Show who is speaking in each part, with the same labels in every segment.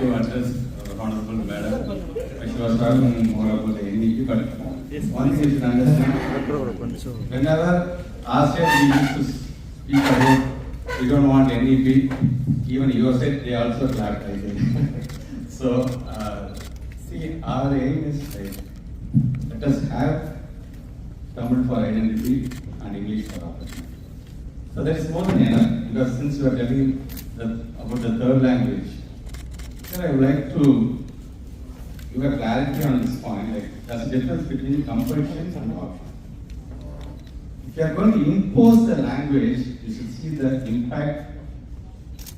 Speaker 1: to address uh, Honorable Madam. She was talking more about the NEP, but one thing you should understand, whenever ASEAN we used to speak about, we don't want NEP, even USA, they also clapped, I think. So, uh, see, our aim is like, let us have Tamil for identity and English for opportunity. So that is more than enough, because since you are telling about the third language, Sir, I would like to give a clarity on this point, like there's a difference between compulsions and options. If you are going to impose the language, you should see the impact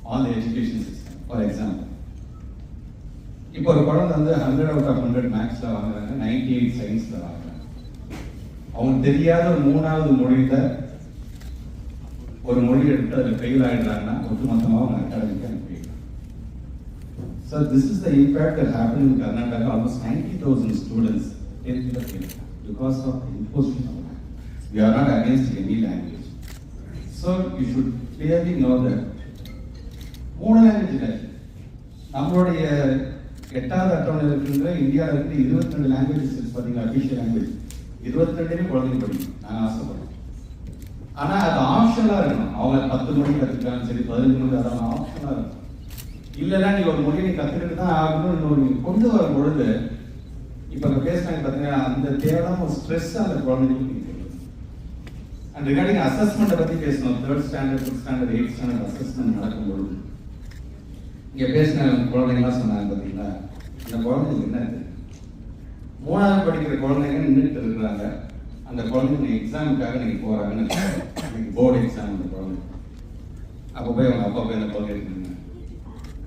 Speaker 1: on the education system. For example, இப்போ ஒரு குழந்தை வந்து hundred out of hundred மேக்ஸில் வாங்குறாங்க ninety eight சயின்ஸில் வாங்குறாங்க அவங்க தெரியாத ஒரு மூணாவது மொழியில ஒரு மொழி எடுத்து அதில் ஃபெயில் ஆகிடுறாங்கன்னா ஒட்டுமொத்தமாக அவங்க அகாடமிக்காக So this this is the impact that happen in Karnataka almost ninety thousand students டென்த்தில் fail because of imposition of we are not against any language so you should clearly know that மூணு language இல்லை. நம்மளுடைய எட்டாவது அட்டவணையில் இருக்கின்ற இந்தியாவில் இருந்து இருபத்தி ரெண்டு லாங்குவேஜஸ் பார்த்தீங்கன்னா பார்த்தீங்களா அபிஷியல் லாங்குவேஜ் இருபத்தி ரெண்டுலேயும் குழந்தைங்க படிக்கும். நான் ஆசைப்படுறேன். ஆனால் அது ஆப்ஷனாக இருக்கணும். அவங்க பத்து மணி கற்றுக்கலாம் சரி பதினஞ்சு மணி அதெல்லாம் ஆப்ஷனாக இருக்கும் இல்லைன்னா நீ ஒரு மொழியை நீ கத்துக்கிட்டு தான் ஆகணும்னு நீ கொண்டு வரும் பொழுது இப்ப நம்ம பேசினாங்க பாத்தீங்கன்னா அந்த தேவையான ஒரு ஸ்ட்ரெஸ் அந்த குழந்தைக்கு நீங்க அண்ட் ரிகார்டிங் அசஸ்மெண்ட்டை பத்தி பேசணும். Third standard fifth standard eight standard assessment நடக்கும் பொழுது. இங்க பேசின குழந்தைங்களாம் சொன்னாங்க பாத்தீங்களா? இந்த குழந்தைங்க என்ன இருக்கு மூணாவது படிக்கிற குழந்தைங்க நின்றுட்டு இருக்கிறாங்க. அந்த குழந்தைங்க எக்ஸாமுக்காக நீங்க போறாங்கன்னு போர்டு எக்ஸாம் அந்த குழந்தை. அப்போ போய் அவங்க அப்பா போய் அந்த குழந்தை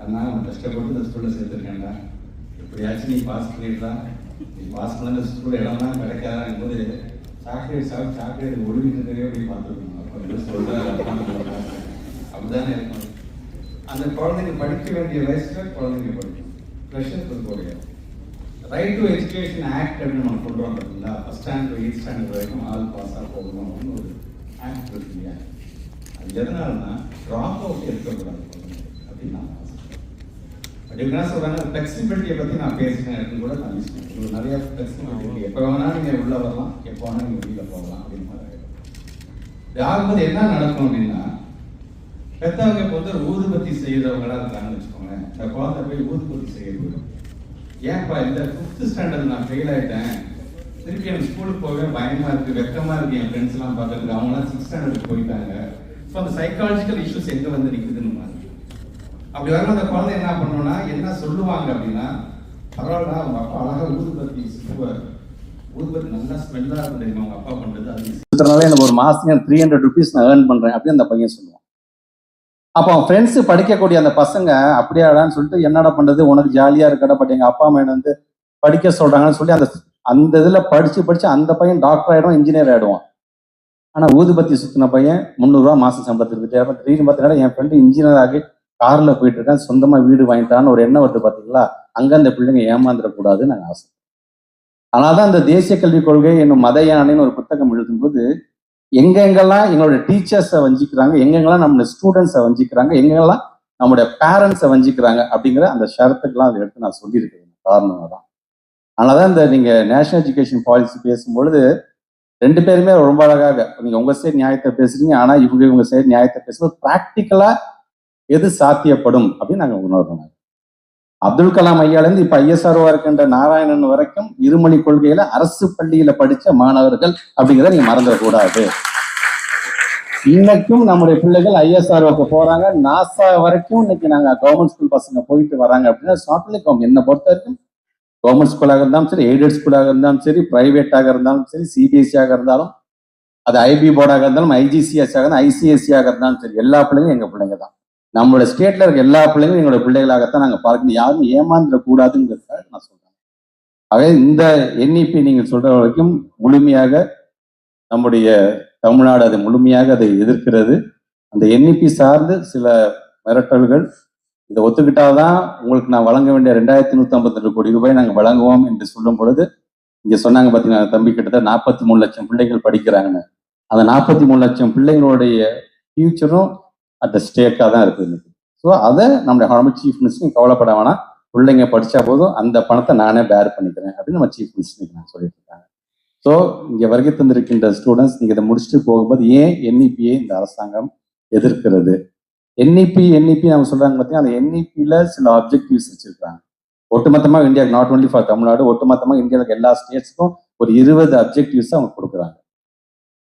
Speaker 1: அதனால் அவன் கஷ்டப்பட்டு இந்த ஸ்கூலில் சேர்த்துருக்கேன்டா. எப்படியாச்சும் நீ பாஸ் பண்ணிடலாம் நீ பாஸ் பண்ண இந்த ஸ்கூலில் இடம்லாம் கிடைக்காதான் போது சாக்லேட் சாப்பிட்டு சாக்லேட் ஒழுங்கு நிறைய போய் பார்த்துருக்கணும். அப்போ என்ன அப்படிதானே இருக்கணும் அந்த குழந்தைங்க படிக்க வேண்டிய வயசுல குழந்தைங்க படிக்கும் ப்ரெஷர் கொடுக்க ரைட் டு எஜுகேஷன் ஆக்ட் அப்படின்னு நம்ம சொல்றோம் பார்த்தீங்களா ஃபஸ்ட் ஸ்டாண்டர்ட் எயிட் ஸ்டாண்டர்ட் வரைக்கும் ஆல் பாஸாக போகணும் அப்படின்னு ஒரு ஆக்ட் இருக்கு இல்லையா? அது எதனாலனா ட்ராப் அவுட் இருக்கக்கூடாது அப்படின்னா நான் ஆசைப்படுறேன் பட் இவங்க என்ன சொல்றாங்க ஃப்ளெக்சிபிலிட்டியை பற்றி நான் பேசினேன் அப்படின்னு கூட நான் யூஸ் பண்ணேன். உங்களுக்கு நிறைய ஃப்ளெக்சிபிலிட்டி இருக்கு. எப்போ வேணா நீங்கள் உள்ளே வரலாம் எப்போ வேணா நீங்கள் வெளியில் போகலாம் அப்படின்னு மாதிரி ஆகும்போது என்ன நடக்கும் அப்படின்னா பெத்தவங்க இப்போ வந்து ஊதுபத்தி செய்யறவங்களா இருக்காங்கன்னு வச்சுக்கோங்களேன். இந்த குழந்தை போய் ஊதுபத்தி செய்ய ஏன்ப்பா இந்த ஃபிஃப்த் ஸ்டாண்டர்ட் நான் ஃபெயில் ஆயிட்டேன். திருப்பி எனக்கு ஸ்கூலுக்கு போகவே பயமா இருக்கு வெக்கமா இருக்கு. என் ஃப்ரெண்ட்ஸ் எல்லாம் பார்க்கறதுக்கு அவங்களாம் சிக்ஸ்த் ஸ்டாண்டர்ட் போயிட்டாங்க. ஸோ அந்த சைக்காலஜிக்கல் இஷ்யூஸ் எங்க வந்து நிக்குதுன்னு அப்படி வர அந்த குழந்தை என்ன பண்ணுவோம்னா என்ன சொல்லுவாங்க அப்படின்னா பரவாயில்ல அவங்க அப்பா அழகா ஊதுபத்தி சுற்றுவார் ஊதுபத்தி நல்லா ஸ்மெல்லா இருக்கும் தெரியுமா அவங்க அப்பா பண்றது? அது
Speaker 2: சுற்றுறதுனால எனக்கு ஒரு மாசத்துக்கு த்ரீ ஹண்ட்ரட் ருபீஸ் நான் ஏர்ன் பண்றேன் அப்படின்னு அந்த பையன் சொல்லுவான். அப்போ அவன் ஃப்ரெண்ட்ஸ் படிக்கக்கூடிய அந்த பசங்க அப்படியாடான்னு சொல்லிட்டு என்னடா பண்றது? உனக்கு ஜாலியா இருக்கடா பட் எங்க அப்பா அம்மா என்ன வந்து படிக்க சொல்றாங்கன்னு சொல்லி அந்த அந்த இதுல படிச்சு படிச்சு அந்த பையன் டாக்டர் ஆயிடும் இன்ஜினியர் ஆயிடுவான். ஆனா ஊதுபத்தி சுத்தின பையன் முந்நூறுரூவா மாசம் சம்பளத்துக்கு தேவை திடீர்னு பார்த்தீங்கன்னா என் ஃப்ரெண்டு இன்ஜினியர் ஆகி கார்ல போயிட்டு இருக்கேன் சொந்தமா வீடு வாங்கிட்டான்னு ஒரு எண்ணம் வருது பாத்தீங்களா? அங்க அந்த பிள்ளைங்க ஏமாந்துடக்கூடாதுன்னு நாங்கள் ஆசை. அதனாலதான் அந்த தேசிய கல்விக் கொள்கை என்னும் மத யானைன்னு ஒரு புத்தகம் எழுதும்போது எங்கெங்கெல்லாம் எங்களோட டீச்சர்ஸை வஞ்சிக்கிறாங்க எங்கெங்கெல்லாம் நம்மளோட ஸ்டூடெண்ட்ஸை வஞ்சிக்கிறாங்க எங்கெங்கெல்லாம் நம்மளுடைய பேரண்ட்ஸை வஞ்சிக்கிறாங்க அப்படிங்கிற அந்த ஷரத்துக்கெல்லாம் அதை எடுத்து நான் சொல்லியிருக்கிறேன். காரணம் தான். அதனாலதான் இந்த நீங்க நேஷனல் எஜுகேஷன் பாலிசி பேசும்பொழுது ரெண்டு பேருமே ரொம்ப அழகாக நீங்க உங்க சைடு நியாயத்தை பேசுறீங்க ஆனா இவங்க இவங்க சைடு நியாயத்தை பேசும்போது ப்ராக்டிக்கலா எது சாத்தியப்படும் அப்படின்னு நாங்க உணர்றோம். அப்துல் கலாம் ஐயாலேருந்து இப்ப ஐஎஸ்ஆர்ஓ இருக்கின்ற நாராயணன் வரைக்கும் இருமொழி கொள்கையில அரசு பள்ளியில படிச்ச மாணவர்கள் அப்படிங்கிறத நீங்க மறந்துடக்கூடாது இன்னைக்கும் நம்முடைய பிள்ளைகள் ஐஎஸ்ஆர்ஓக்கு போறாங்க. நாசா வரைக்கும் இன்னைக்கு நாங்க கவர்மெண்ட் ஸ்கூல் பசங்க போயிட்டு வராங்க அப்படின்னா நாட் ஒன்லி கவர்மெண்ட் பொறுத்த வரைக்கும்? கவர்மெண்ட் ஸ்கூலாக இருந்தாலும் சரி எய்டட் ஸ்கூலாக இருந்தாலும் சரி பிரைவேட்டாக இருந்தாலும் சரி சிபிஎஸ்சியாக இருந்தாலும் அது ஐபி போர்டாக இருந்தாலும் ஐஜிசிஎஸ் இருந்தாலும் ஐசிஎஸ்சியாக இருந்தாலும் சரி எல்லா பிள்ளைங்களும் எங்க பிள்ளைங்க தான். நம்மளோட ஸ்டேட்ல இருக்க எல்லா பிள்ளைங்களும் எங்களோட பிள்ளைகளாகத்தான் நாங்க பார்க்கணும். யாரும் ஏமாந்துடக்கூடாதுங்கிறதுக்காக நான் சொல்றேன். ஆகவே இந்த என்இபி நீங்க சொல்ற வரைக்கும் முழுமையாக நம்முடைய தமிழ்நாடு அதை முழுமையாக அதை எதிர்க்கிறது. அந்த என்இபி சார்ந்து சில மிரட்டல்கள் இதை ஒத்துக்கிட்டாதான் உங்களுக்கு நான் வழங்க வேண்டிய ரெண்டாயிரத்தி நூத்தி ஐம்பத்தி ரெண்டு கோடி ரூபாய் நாங்கள் வழங்குவோம் என்று சொல்லும் பொழுது இங்க சொன்னாங்க பாத்தீங்கன்னா தம்பி கிட்டத்தட்ட நாற்பத்தி மூணு லட்சம் பிள்ளைகள் படிக்கிறாங்கன்னு. அந்த நாற்பத்தி மூணு லட்சம் பிள்ளைங்களுடைய ஃபியூச்சரும் அட் ஸ்டேக்காக தான் இருக்குது. ஸோ அதை நம்முடைய ஹார்மல் சீஃப் மினிஸ்டர் கவலைப்பட வேணாம்.
Speaker 1: பிள்ளைங்க படித்தா போதும். அந்த பணத்தை நானே பேர் பண்ணிக்கிறேன் அப்படின்னு நம்ம சீஃப் மினிஸ்டர் நான் சொல்லிட்டு இருக்காங்க ஸோ இங்கே வருகை தந்திருக்கின்ற ஸ்டூடெண்ட்ஸ் நீங்கள் இதை முடிச்சுட்டு போகும்போது ஏன் என்இபியை இந்த அரசாங்கம் எதிர்க்கிறது? என்இபி என்இபி அவங்க சொல்கிறாங்க பார்த்தீங்கன்னா அந்த என்இபியில் சில ஆப்ஜெக்டிவ்ஸ் வச்சிருக்காங்க ஒட்டுமொத்தமாக இந்தியாவுக்கு நாட் ஓன்லி ஃபார் தமிழ்நாடு ஒட்டுமொத்தமாக இந்தியாவுக்கு எல்லா ஸ்டேட்ஸுக்கும் ஒரு இருபது அப்ஜெக்டிவ்ஸ் அவங்க கொடுக்குறாங்க.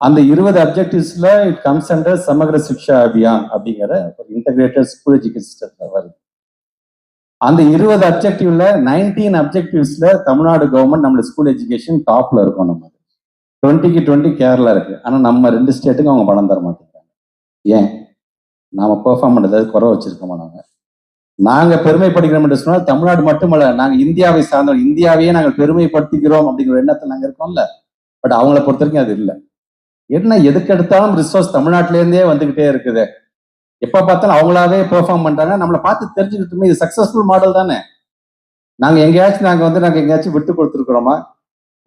Speaker 1: அந்த இருபது அப்ஜெக்டிவ்ஸ்ல it comes under Samagra Shiksha Abhiyan அப்படிங்கிற ஒரு இன்டகிரேட்டட் ஸ்கூல் எஜுகேஷன் வருது. அந்த இருபது அப்ஜெக்டிவ்ல நைன்டீன் அப்ஜெக்டிவ்ஸ்ல தமிழ்நாடு கவர்மெண்ட் நம்மளோட ஸ்கூல் எஜுகேஷன் டாப்ல இருக்கும் நம்ம. டுவெண்ட்டிக்கு டுவெண்ட்டி கேரளா இருக்கு. ஆனா நம்ம ரெண்டு ஸ்டேட்டுக்கு அவங்க பணம் தர மாட்டேங்கிறாங்க. ஏன்? நாம பெர்ஃபார்ம் பண்ணுறது குறை வச்சிருக்கோமா நாங்க? நாங்க பெருமைப்படுகிறோம் என்று சொன்னால் தமிழ்நாடு மட்டுமல்ல நாங்க இந்தியாவை சார்ந்தோம் இந்தியாவையே நாங்கள் பெருமைப்படுத்திக்கிறோம் அப்படிங்கிற எண்ணத்தில் நாங்க இருக்கோம்ல. பட் அவங்கள பொறுத்த வரைக்கும் அது இல்லை. என்ன எதுக்கெடுத்தாலும் ரிசோர்ஸ் தமிழ்நாட்டிலேருந்தே வந்துகிட்டே இருக்குது. எப்ப பார்த்தாலும் அவங்களாவே பெர்ஃபார்ம் பண்றாங்க. நம்மளை பார்த்து தெரிஞ்சுக்கிட்டுமே இது சக்ஸஸ்ஃபுல் மாடல் தானே. நாங்க எங்கேயாச்சும் நாங்க வந்து நாங்க எங்கேயாச்சும் விட்டு கொடுத்துருக்குறோமா?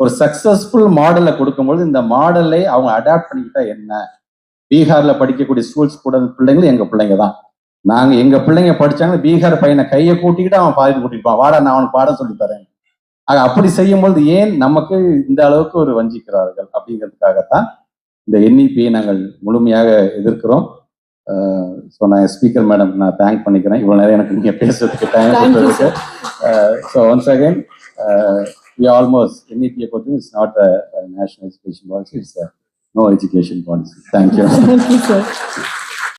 Speaker 1: ஒரு சக்சஸ்ஃபுல் மாடலை கொடுக்கும்போது இந்த மாடலை அவங்க அடாப்ட் பண்ணிக்கிட்டா என்ன? பீகார்ல படிக்கக்கூடிய ஸ்கூல் ஸ்டூடெண்ட் பிள்ளைங்களும் எங்க பிள்ளைங்க தான். நாங்க எங்க பிள்ளைங்க படிச்சாங்கன்னா பீகார் பையனை கையை கூட்டிக்கிட்டு அவன் பாதி கூட்டிருப்பான் வாடா நான் அவனுக்கு பாடம் சொல்லி தரேன். ஆக அப்படி செய்யும்போது ஏன் நமக்கு இந்த அளவுக்கு ஒரு வஞ்சிக்கிறார்கள் அப்படிங்கிறதுக்காகத்தான் இந்த என்இபியை நாங்கள் முழுமையாக எதிர்க்கிறோம். ஸோ நான் ஸ்பீக்கர் மேடம் நான் தேங்க் பண்ணிக்கிறேன். இவ்வளோ நேரம் எனக்கு நீங்கள் பேசுறதுக்கு
Speaker 3: you,
Speaker 1: கொடுத்ததுக்கு. So once again we almost என்இபியை பொறுத்து it's not a national education policy it's no education policy thank you
Speaker 3: Thank you, sir.